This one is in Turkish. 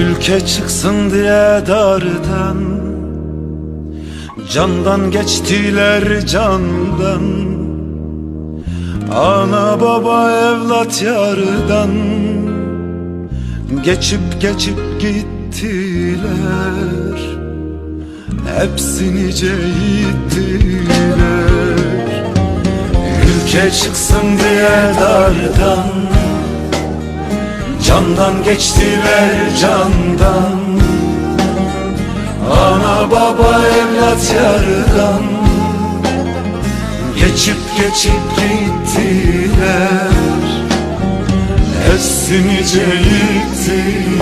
Ülke çıksın diye dardan. Candan geçtiler candan. Ana baba evlat yardan. Geçip geçip gittiler. Hepsini gittiler Ülke çıksın diye dardan Candan geçtiler candan. Ana baba evlat yardan. Geçip geçip gittiler. Hepsini yittiler